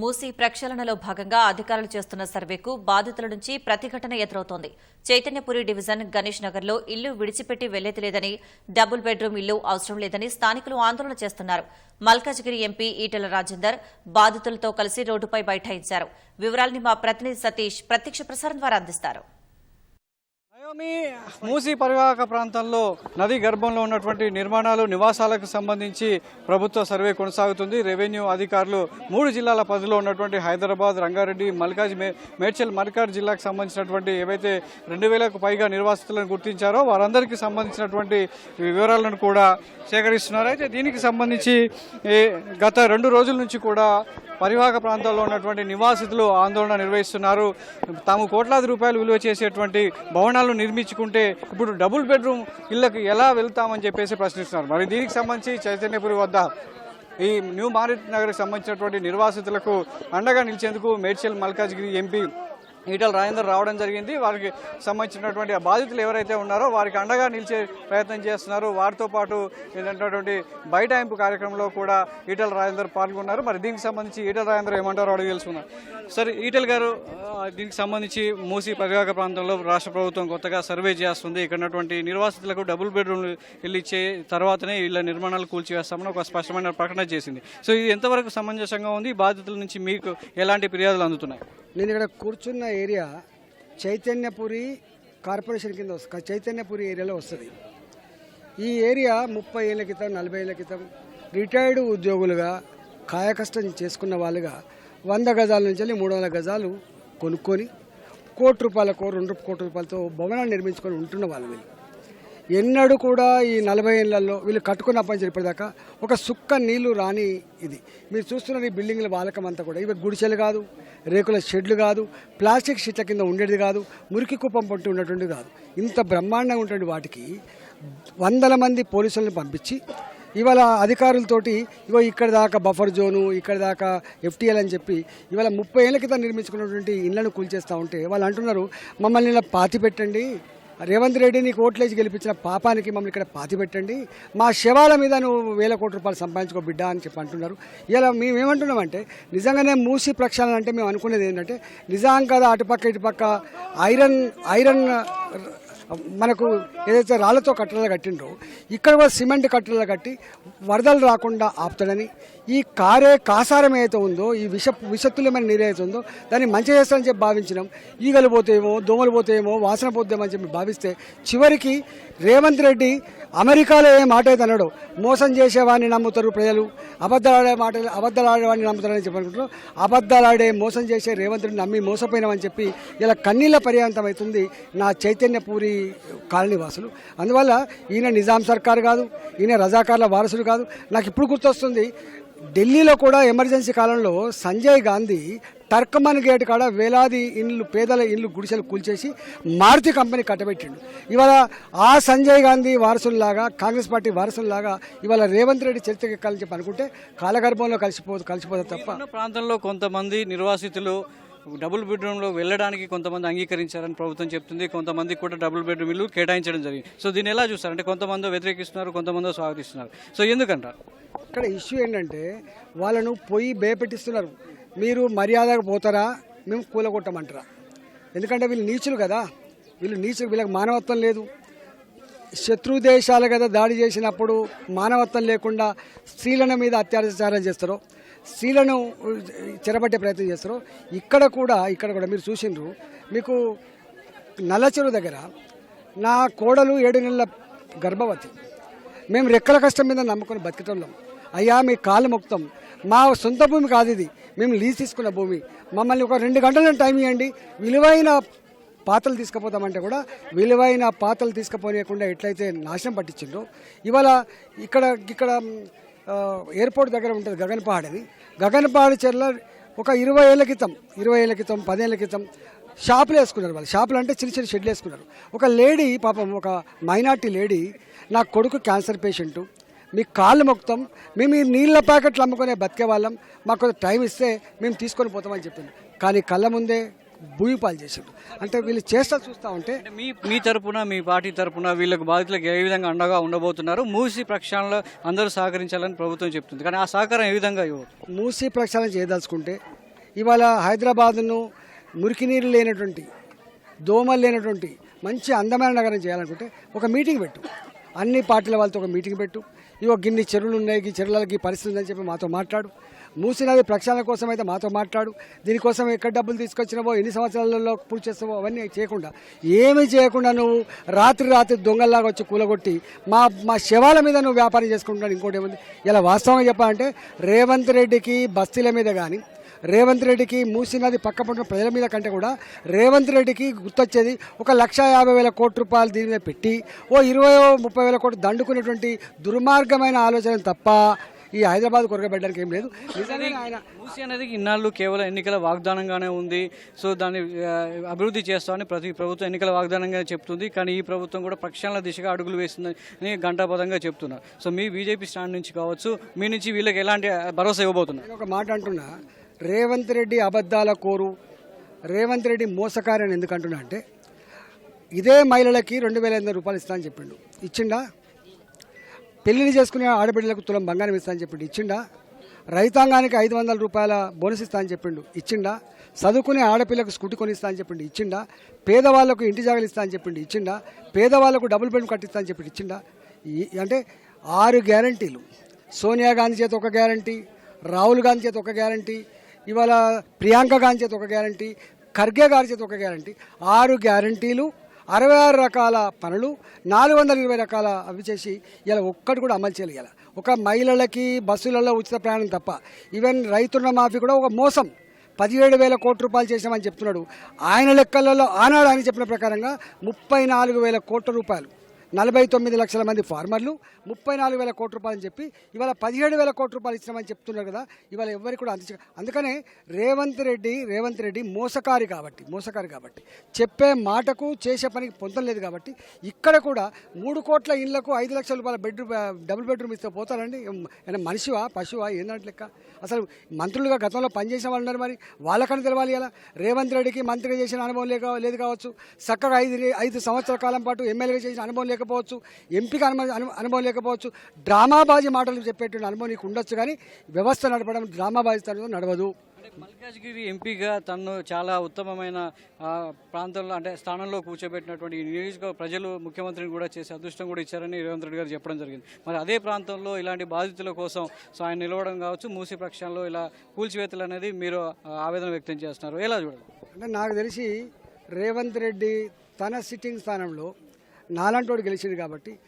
మూసీ ప్రక్షాళనలో భాగంగా అధికారులు చేస్తున్న సర్వేకు బాధితుల నుంచి ప్రతిఘటన ఎదురవుతోంది. చైతన్యపురి డివిజన్ గణేష్ నగర్లో ఇల్లు విడిచిపెట్టి వెళ్ళేది లేదని డబుల్ బెడ్రూమ్ ఇల్లు అవసరం లేదని స్థానికులు ఆందోళన చేస్తున్నారు. మల్కాజ్గిరి ఎంపీ ఈటెల రాజేందర్ బాధితులతో కలిసి రోడ్డుపై బైఠాయించారు. వివరాలని మా ప్రతినిధి సతీష్ ప్రత్యక్ష ప్రసారం ద్వారా అందిస్తారు. నయోమి మూసీ పరివాహక ప్రాంతంలో నది గర్భంలో ఉన్నటువంటి నిర్మాణాలు నివాసాలకు సంబంధించి ప్రభుత్వ సర్వే కొనసాగుతుంది. రెవెన్యూ అధికారులు మూడు జిల్లాల పరిధిలో ఉన్నటువంటి హైదరాబాద్ రంగారెడ్డి మల్కాజ్ మేడ్చల్ మల్కాజ్ జిల్లాకు సంబంధించినటువంటి ఏవైతే రెండు వేలకు పైగా నిర్వాసితులను గుర్తించారో వారందరికీ సంబంధించినటువంటి వివరాలను కూడా సేకరిస్తున్నారు. అయితే దీనికి సంబంధించి గత రెండు రోజుల నుంచి కూడా పరివాహక ప్రాంతాల్లో ఉన్నటువంటి నివాసితులు ఆందోళన నిర్వహిస్తున్నారు. తాము కోట్లాది రూపాయలు విలువ చేసేటువంటి భవనాలను నిర్మించుకుంటే ఇప్పుడు డబుల్ బెడ్రూమ్ ఇళ్ళకు ఎలా వెళ్తామని చెప్పేసి ప్రశ్నిస్తున్నారు. మరి దీనికి సంబంధించి చైతన్యపురి వద్ద ఈ న్యూ మారిట్ నగర్కి సంబంధించినటువంటి నిర్వాసితులకు అండగా నిలిచేందుకు మేడ్చల్ మల్కాజ్గిరి ఎంపీ ఈటల రాజేందర్ రావడం జరిగింది. వారికి సంబంధించినటువంటి ఆ బాధితులు ఎవరైతే ఉన్నారో వారికి అండగా నిలిచే ప్రయత్నం చేస్తున్నారు. వారితో పాటు ఏంటంటే బైటాయింపు కార్యక్రమంలో కూడా ఈటల రాజేందర్ పాల్గొన్నారు. మరి దీనికి సంబంధించి ఈటల రాజేందర్ ఏమంటారో అడిగి తెలుసుకున్నారు సరే ఈటల్ గారు దీనికి సంబంధించి మూసి పరివాహక ప్రాంతంలో రాష్ట్ర ప్రభుత్వం కొత్తగా సర్వే చేస్తుంది. ఇక్కడ ఉన్నటువంటి నిర్వాసితులకు డబుల్ బెడ్రూమ్లు ఇల్లు ఇచ్చే తర్వాతనే ఇళ్ళ నిర్మాణాలు కూల్చివేస్తామని ఒక స్పష్టమైన ప్రకటన చేసింది. సో ఇది ఎంతవరకు సమంజసంగా ఉంది? బాధితుల నుంచి మీకు ఎలాంటి ఫిర్యాదులు అందుతున్నాయి? నేను ఇక్కడ కూర్చున్న ఏరియా చైతన్యపురి కార్పొరేషన్ కింద వస్తుంది చైతన్యపురి ఏరియాలో వస్తుంది. ఈ ఏరియా ముప్పై ఏళ్ళ క్రితం నలభై ఏళ్ళ క్రితం రిటైర్డ్ ఉద్యోగులుగా కాయకష్టం చేసుకున్న వాళ్ళుగా వంద గజాల నుంచి వెళ్ళి మూడు వందల గజాలు కొనుక్కొని కోటి రూపాయలకో రెండు కోటి రూపాయలతో భవనాలు నిర్మించుకొని ఉంటున్న వాళ్ళు వీళ్ళు. ఎన్నడూ కూడా ఈ నలభై ఏళ్ళల్లో వీళ్ళు కట్టుకున్న నుంచి ఇప్పటిదాకా. ఒక సుక్క నీళ్ళు రాని ఇది. మీరు చూస్తున్న ఈ బిల్డింగ్ల వాలకం అంతా కూడా. ఇవి గుడిసెలు కాదు రేకుల షెడ్లు కాదు ప్లాస్టిక్ షీట్ల కింద ఉండేది కాదు మురికి కుప్పం పట్టు ఉన్నటువంటి కాదు. ఇంత బ్రహ్మాండంగా ఉంటుంది వాటికి వందల మంది పోలీసులను పంపించి ఇవాళ అధికారులతోటి ఇగో ఇక్కడ దాకా బఫర్ జోను ఇక్కడ దాకా ఎఫ్టీఎల్ అని చెప్పి ఇవాళ ముప్పై ఏళ్ళ క్రితం నిర్మించుకున్నటువంటి ఇళ్ళను కూల్చేస్తూ ఉంటే వాళ్ళు అంటున్నారు మమ్మల్ని ఇలా పాతి పెట్టండి రేవంత్ రెడ్డి నీకు ఓట్లేసి గెలిపించిన పాపానికి మమ్మల్ని ఇక్కడ పాతి పెట్టండి మా శవాల మీద నువ్వు వేల కోట్ల రూపాయలు సంపాదించుకో బిడ్డ అని చెప్పి అంటున్నారు. ఇలా మేమేమంటున్నామంటే నిజంగానే మూసి ప్రక్షాళన అంటే మేము అనుకునేది ఏంటంటే నిజాం కదా అటుపక్క ఇటుపక్క ఐరన్ ఐరన్ మనకు ఏదైతే రాళ్ళతో కట్టెలు కట్టిండ్రో ఇక్కడ కూడా సిమెంట్ కట్టలు కట్టి వరదలు రాకుండా ఆపుతాడని ఈ కారే కాసారం ఏదైతే ఉందో ఈ విష విషతుల్యమైన నీరు ఏదైతే ఉందో దాన్ని మంచి చేస్తారని చెప్పి భావించినాం. ఈగలు పోతేమో దోమలు పోతేమో వాసన పోతేమని చెప్పి భావిస్తే చివరికి రేవంత్ రెడ్డి అమెరికాలో ఏ మాట అయితే అన్నాడో మోసం చేసేవాడిని నమ్ముతారు ప్రజలు. అబద్ధాలాడే మాట అబద్ధాలాడేవాడిని నమ్ముతారని చెప్పనుకుంటున్నారు అబద్ధాలాడే మోసం చేసే రేవంత్ నమ్మి మోసపోయినామని చెప్పి ఇలా కన్నీళ్ళ పర్యాంతం అవుతుంది నా చైతన్యపూరి కాలనీ వాసులు అందువల్ల ఈయన నిజాం సర్కార్ కాదు ఈయన రజాకార్ల వారసులు కాదు. నాకు ఇప్పుడు గుర్తొస్తుంది ఢిల్లీలో కూడా ఎమర్జెన్సీ కాలంలో సంజయ్ గాంధీ టర్కమన్ గేట్ కాడ వేలాది ఇండ్లు పేదల ఇండ్లు గుడిసెలు కూల్చేసి మారుతి కంపెనీ కట్టబెట్టిండు. ఇవాళ ఆ సంజయ్ గాంధీ వారసుల్లాగా కాంగ్రెస్ పార్టీ వారసుల్లాగా ఇవాళ రేవంత్ రెడ్డి చరిత్ర ఎక్కాలని చెప్పి అనుకుంటే కాలగర్భంలో కలిసిపో కలిసిపోతుంది తప్ప ప్రాంతంలో కొంతమంది నిర్వాసితులు డబుల్ బెడ్రూమ్లో వెళ్ళడానికి కొంతమంది అంగీకరించారని ప్రభుత్వం చెప్తుంది. కొంతమంది కూడా డబుల్ బెడ్రూమ్ ఇల్లు కేటాయించడం జరిగింది. సో దీన్ని ఎలా చూస్తారు? అంటే కొంతమంది వ్యతిరేకిస్తున్నారు కొంతమంది స్వాగతిస్తున్నారు. సో ఎందుకంటారు? ఇక్కడ ఇష్యూ ఏంటంటే వాళ్ళను పొయ్యి భయపెట్టిస్తున్నారు. మీరు మర్యాదగా పోతారా? మేము కూలగొట్టమంటారా? ఎందుకంటే వీళ్ళు నీచులు కదా. వీళ్ళు నీచులు వీళ్ళకి మానవత్వం లేదు. శత్రు దేశాల కదా దాడి చేసినప్పుడు మానవత్వం లేకుండా స్త్రీల మీద అత్యాచారం చేస్తారో స్త్రీలను చెరబట్టే ప్రయత్నం చేస్తారో. ఇక్కడ కూడా ఇక్కడ కూడా మీరు చూసిండ్రు మీకు నల్లచెరువు దగ్గర నా కోడలు ఏడు నెలల గర్భవతి. మేము రెక్కల కష్టం మీద నమ్ముకొని బతికటంలో అయ్యా మీ కాలు మొక్తం. మా సొంత భూమి కాదు ఇది. మేము లీజ్ తీసుకున్న భూమి. మమ్మల్ని ఒక రెండు గంటల టైం ఇవ్వండి విలువైన పాత్రలు తీసుకుపోతామంటే కూడా విలువైన పాత్రలు తీసుకుపోనీయకుండా ఎట్లయితే నాశనం పట్టించిండ్రో ఇవాళ ఇక్కడ ఇక్కడ ఎయిర్పోర్ట్ దగ్గర ఉంటుంది గగన్పహాడ్ అని గగన్పహాడ్ చెర్ల ఒక ఇరవై ఏళ్ళ క్రితం ఇరవై ఏళ్ళ క్రితం పదేళ్ళ క్రితం షాపులు వేసుకున్నారు వాళ్ళు. షాపులు అంటే చిన్న చిన్న షెడ్లు వేసుకున్నారు. ఒక లేడీ పాపం ఒక మైనార్టీ లేడీ నా కొడుకు క్యాన్సర్ పేషెంటు మీ కాళ్ళు మొక్తాం మేము ఈ నీళ్ళ ప్యాకెట్లు అమ్ముకునే బతికే వాళ్ళం మాకు టైం ఇస్తే మేము తీసుకొని పోతామని చెప్పింది. కానీ కళ్ళ ముందే భూమి పాలు చేసిండు. అంటే వీళ్ళు చేస్తా చూస్తూ ఉంటే మీ మీ తరపున మీ పార్టీ తరపున వీళ్ళకి బాధితులకు ఏ విధంగా అండగా ఉండబోతున్నారు? మూసి ప్రక్షాళనలో అందరూ సహకరించాలని ప్రభుత్వం చెప్తుంది. కానీ ఆ సహకారం ఏ విధంగా ఇవ్వదు మూసి ప్రక్షాళన చేయదలుచుకుంటే ఇవాళ హైదరాబాద్ను మురికి నీరు లేనటువంటి దోమలు లేనటువంటి మంచి అందమైన నగరం చేయాలనుకుంటే ఒక మీటింగ్ పెట్టు. అన్ని పార్టీల వాళ్ళతో ఒక మీటింగ్ పెట్టు. ఇవో గిన్ని చెరువులు ఉన్నాయి ఈ చెరువులకి పరిస్థితి ఉందని చెప్పి మాతో మాట్లాడు. మూసినది ప్రక్షాళన కోసం అయితే మాతో మాట్లాడు. దీనికోసం ఎక్కడ డబ్బులు తీసుకొచ్చినావో ఎన్ని సంవత్సరాలలో పూర్తి చేస్తావో అవన్నీ చేయకుండా. ఏమీ చేయకుండా నువ్వు రాత్రి రాత్రి దొంగల్లాగా వచ్చి కూలగొట్టి మా మా శవాల మీద నువ్వు వ్యాపారం చేసుకుంటున్నాడు ఇంకోటి ఏముంది? ఇలా వాస్తవంగా చెప్పాలంటే రేవంత్ రెడ్డికి బస్తీల మీద కానీ రేవంత్ రెడ్డికి మూసీ నది పక్క పట్టిన ప్రజల మీద కంటే కూడా రేవంత్ రెడ్డికి గుర్తొచ్చేది ఒక లక్ష యాభై వేల కోట్ల రూపాయలు దీని మీద పెట్టి ఓ ఇరవై ముప్పై వేల కోట్లు దండుకునేటువంటి దుర్మార్గమైన ఆలోచన తప్ప ఈ హైదరాబాద్ కొరగబెట్టడానికి ఏం లేదు. మూసీ అనేది ఇన్నాళ్ళు కేవలం ఎన్నికల వాగ్దానంగానే ఉంది. సో దాన్ని అభివృద్ధి చేస్తామని ప్రతి ప్రభుత్వం ఎన్నికల వాగ్దానంగా చెప్తుంది. కానీ ఈ ప్రభుత్వం కూడా ప్రక్షాళన దిశగా అడుగులు వేస్తుందని గంటాపదంగా చెప్తున్నారు. సో మీ బీజేపీ స్టాండ్ నుంచి కావచ్చు మీ నుంచి వీళ్ళకి ఎలాంటి భరోసా ఇవ్వబోతున్నారు? నేను ఒక మాట అంటున్నా. రేవంత్ రెడ్డి అబద్ధాల కోరు రేవంత్ రెడ్డి మోసకారని ఎందుకు అంటున్నా అంటే ఇదే మహిళలకి రెండు వేల ఎనిమిది రూపాయలు ఇస్తా అని చెప్పిండు. ఇచ్చిండా? పెళ్ళిని చేసుకునే ఆడబిడ్డలకు తులం బంగారం ఇస్తా అని చెప్పిండు. ఇచ్చిండా? రైతాంగానికి ఐదు వందల రూపాయల బోనస్ ఇస్తా అని చెప్పిండు. ఇచ్చిండా? చదువుకునే ఆడపిల్లకు స్కూటీ కొని ఇస్తా అని చెప్పిండు. ఇచ్చిండా? పేదవాళ్ళకు ఇంటి జాగలు ఇస్తా అని చెప్పిండు. ఇచ్చిండా? పేదవాళ్ళకు డబుల్ బెడ్రూమ్ కట్టిస్తా అని చెప్పిండు. ఇచ్చిండా? ఈ- అంటే ఆరు గ్యారంటీలు. సోనియా గాంధీ చేత ఒక గ్యారంటీ రాహుల్ గాంధీ చేత ఒక గ్యారంటీ ఇవాళ ప్రియాంక గాంధీ చేత ఒక గ్యారంటీ ఖర్గే గారి చేత ఒక గ్యారంటీ. ఆరు గ్యారంటీలు అరవై ఆరు రకాల పనులు నాలుగు వందల ఇరవై రకాల అవి చేసి ఇలా ఒక్కటి కూడా అమలు చేయాలి ఇలా. ఒక మహిళలకి బస్సులలో ఉచిత ప్రయాణం తప్ప. ఈవెన్ రైతుల మాఫీ కూడా ఒక మోసం. పదిహేడు వేల కోట్ల రూపాయలు చేశామని చెప్తున్నాడు. ఆయన లెక్కలలో ఆనాడు ఆయన చెప్పిన ప్రకారంగా ముప్పై నాలుగు వేల కోట్ల రూపాయలు. నలభై తొమ్మిది లక్షల మంది ఫార్మర్లు ముప్పై నాలుగు వేల కోట్ల రూపాయలు చెప్పి ఇవాళ పదిహేడు వేల కోట్ల రూపాయలు ఇచ్చినామని చెప్తున్నారు కదా ఇవాళ ఎవరికి కూడా అందించ అందుకనే రేవంత్ రెడ్డి రేవంత్ రెడ్డి మోసకారి కాబట్టి మోసకారి కాబట్టి చెప్పే మాటకు చేసే పనికి పొందం లేదు కాబట్టి ఇక్కడ కూడా మూడు కోట్ల ఇళ్ళకు ఐదు లక్షల రూపాయల బెడ్రూమ్ డబుల్ బెడ్రూమ్ ఇస్తే పోతారండి. మనిషివా పశువా ఏందంటే లెక్క? అసలు మంత్రులుగా గతంలో పనిచేసిన వాళ్ళు ఉన్నారు మరి వాళ్ళకని తెలవాలి ఇలా రేవంత్ రెడ్డికి మంత్రిగా చేసిన అనుభవం లేక లేదు కావచ్చు. చక్కగా ఐదు ఐదు సంవత్సరాల కాలం పాటు ఎమ్మెల్యేగా చేసిన అనుభవం లేకపోవచ్చు ఎంపీగా అనుభవం అను- అనుభవం లేకపోవచ్చు డ్రామాబాజీ మాటలు చెప్పేటువంటి అనుభవం నీకు ఉండొచ్చు కానీ వ్యవస్థ నడపడం డ్రామాబాజీతనంతో నడవదు. మల్కాజ్గిరి ఎంపీగా తను చాలా ఉత్తమమైన ప్రాంతంలో అంటే స్థానంలో కూర్చోబెట్టినటువంటి ఈ నియోజక ప్రజలు ముఖ్యమంత్రిని కూడా చేసే అదృష్టం కూడా ఇచ్చారని రేవంత్ రెడ్డి గారు చెప్పడం జరిగింది. మరి అదే ప్రాంతంలో ఇలాంటి బాధితుల కోసం సో ఆయన నిలవడం కావచ్చు మూసి ప్రక్షాళనలో ఇలా కూల్చివేతలు అనేది మీరు ఆవేదన వ్యక్తం చేస్తున్నారు. ఎలా చూడాలి అంటే నాకు తెలిసి రేవంత్ రెడ్డి తన సిట్టింగ్ స్థానంలో నాలంటోడు గెలిచింది కాబట్టి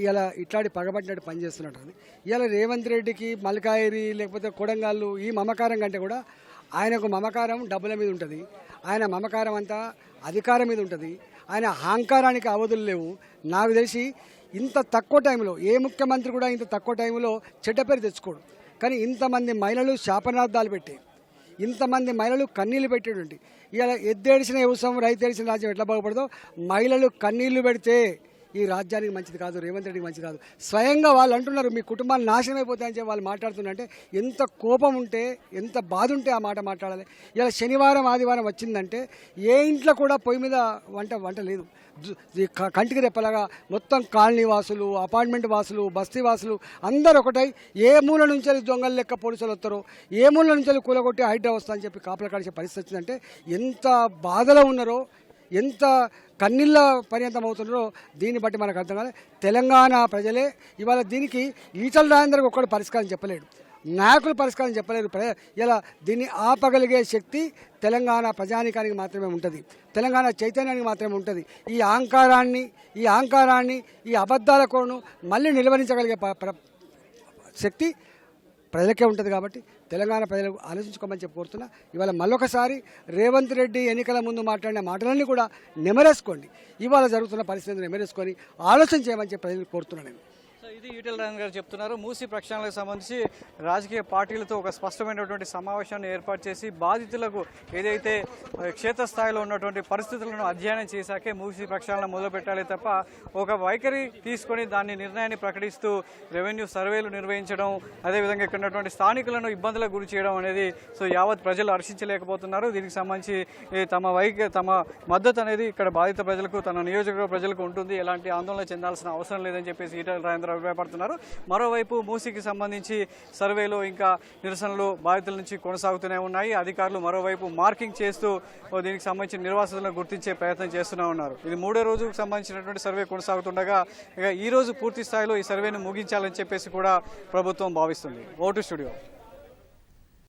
ఇలా ఇట్లాంటి పగబట్టినట్టు పనిచేస్తున్నట్టు అని ఇలా రేవంత్ రెడ్డికి మల్కాయిరి లేకపోతే కొడంగాళ్ళు ఈ మమకారం కంటే కూడా ఆయనకు మమకారం డబ్బుల మీద ఉంటుంది. ఆయన మమకారం అంతా అధికారం మీద ఉంటుంది. ఆయన అహంకారానికి అవధులు లేవు. నాకు తెలిసి ఇంత తక్కువ టైంలో ఏ ముఖ్యమంత్రి కూడా ఇంత తక్కువ టైంలో చెడ్డ పేరు తెచ్చుకోడు. కానీ ఇంతమంది మహిళలు శాపనార్థాలు పెట్టి ఇంతమంది మహిళలు కన్నీళ్ళు పెట్టేటువంటి. ఇలా ఎద్దేడిసిన వ్యవసాయం రైతు ఏడిసిన రాజ్యం ఎట్లా బాగుపడదో మహిళలు కన్నీళ్ళు పెడితే ఈ రాజ్యానికి మంచిది కాదు రేవంత్ రెడ్డికి మంచిది కాదు. స్వయంగా వాళ్ళు అంటున్నారు మీ కుటుంబాలు నాశనం అయిపోతాయని చెప్పి వాళ్ళు మాట్లాడుతున్నారంటే ఎంత కోపం ఉంటే ఎంత బాధ ఉంటే ఆ మాట మాట్లాడాలి. ఇలా శనివారం ఆదివారం వచ్చిందంటే ఏ ఇంట్లో కూడా పొయ్యి మీద వంట వంట లేదు. కంటికి రెప్పలాగా మొత్తం కాలనీ వాసులు అపార్ట్మెంట్ వాసులు బస్తీ వాసులు అందరు ఒకటై ఏ మూల నుంచి దొంగలు లెక్క పోలీసులు వస్తారో ఏ మూల నుంచి కూలగొట్టి హైడ్రా వస్తా అని చెప్పి కాపలా కాల్చే పరిస్థితి వచ్చిందంటే ఎంత బాధలో ఉన్నారో ఎంత కన్నీళ్ళ పర్యంతం అవుతున్నారో దీన్ని బట్టి మనకు అర్థం కాదు తెలంగాణ ప్రజలే ఇవాళ దీనికి ఈటల రాజేందర్కి ఒక్కడు పరిష్కారం చెప్పలేడు. నాయకులు పరిష్కారం చెప్పలేరు. ప్ర- ఇలా దీన్ని ఆపగలిగే శక్తి తెలంగాణ ప్రజానికానికి మాత్రమే ఉంటుంది. తెలంగాణ చైతన్యానికి మాత్రమే ఉంటుంది. ఈ అహంకారాన్ని ఈ అహంకారాన్ని ఈ అబద్ధాల కోను మళ్ళీ నిలువరించగలిగే ప- శక్తి ప్రజలకే ఉంటుంది కాబట్టి తెలంగాణ ప్రజలకు ఆలోచించుకోమని చెప్పి కోరుతున్నా. ఇవాళ మళ్ళొకసారి రేవంత్ రెడ్డి ఎన్నికల ముందు మాట్లాడిన మాటలన్నీ కూడా నెమరేసుకోండి. ఇవాళ జరుగుతున్న పరిస్థితిని నెమరేసుకొని ఆలోచన చేయమని చెప్పి ప్రజలు కోరుతున్నాను నేను. ఇది ఈటెల రాజేంద్ర గారు చెప్తున్నారు. మూసి ప్రక్షాళనకు సంబంధించి రాజకీయ పార్టీలతో ఒక స్పష్టమైనటువంటి సమావేశాన్ని ఏర్పాటు చేసి బాధితులకు ఏదైతే క్షేత్రస్థాయిలో ఉన్నటువంటి పరిస్థితులను అధ్యయనం చేశాకే మూసి ప్రక్షాళన మొదలుపెట్టాలి తప్ప ఒక వైఖరి తీసుకొని దాన్ని నిర్ణయాన్ని ప్రకటిస్తూ రెవెన్యూ సర్వేలు నిర్వహించడం అదేవిధంగా ఇక్కడ ఉన్నటువంటి స్థానికులను ఇబ్బందులకు గురి చేయడం అనేది సో యావత్ ప్రజలు హర్షించలేకపోతున్నారు. దీనికి సంబంధించి తమ వైఖ తమ మద్దతు అనేది ఇక్కడ బాధిత ప్రజలకు తన నియోజకవర్గ ప్రజలకు ఉంటుంది. ఎలాంటి ఆందోళన చెందాల్సిన అవసరం లేదని చెప్పేసి ఈటల రాజేంద్రరావు అభిప్రాయపడుతున్నారు మరోవైపు మూసీకి సంబంధించి సర్వేలో ఇంకా నిరసనలు బాధితుల నుంచి కొనసాగుతూనే ఉన్నాయి. అధికారులు మరోవైపు మార్కింగ్ చేస్తూ దీనికి సంబంధించిన నిర్వాసితులను గుర్తించే ప్రయత్నం చేస్తూనే ఉన్నారు. ఇది మూడో రోజుకు సంబంధించినటువంటి సర్వే కొనసాగుతుండగా ఇక ఈ రోజు పూర్తి స్థాయిలో ఈ సర్వేను ముగించాలని చెప్పేసి కూడా ప్రభుత్వం భావిస్తుంది. Vote studio.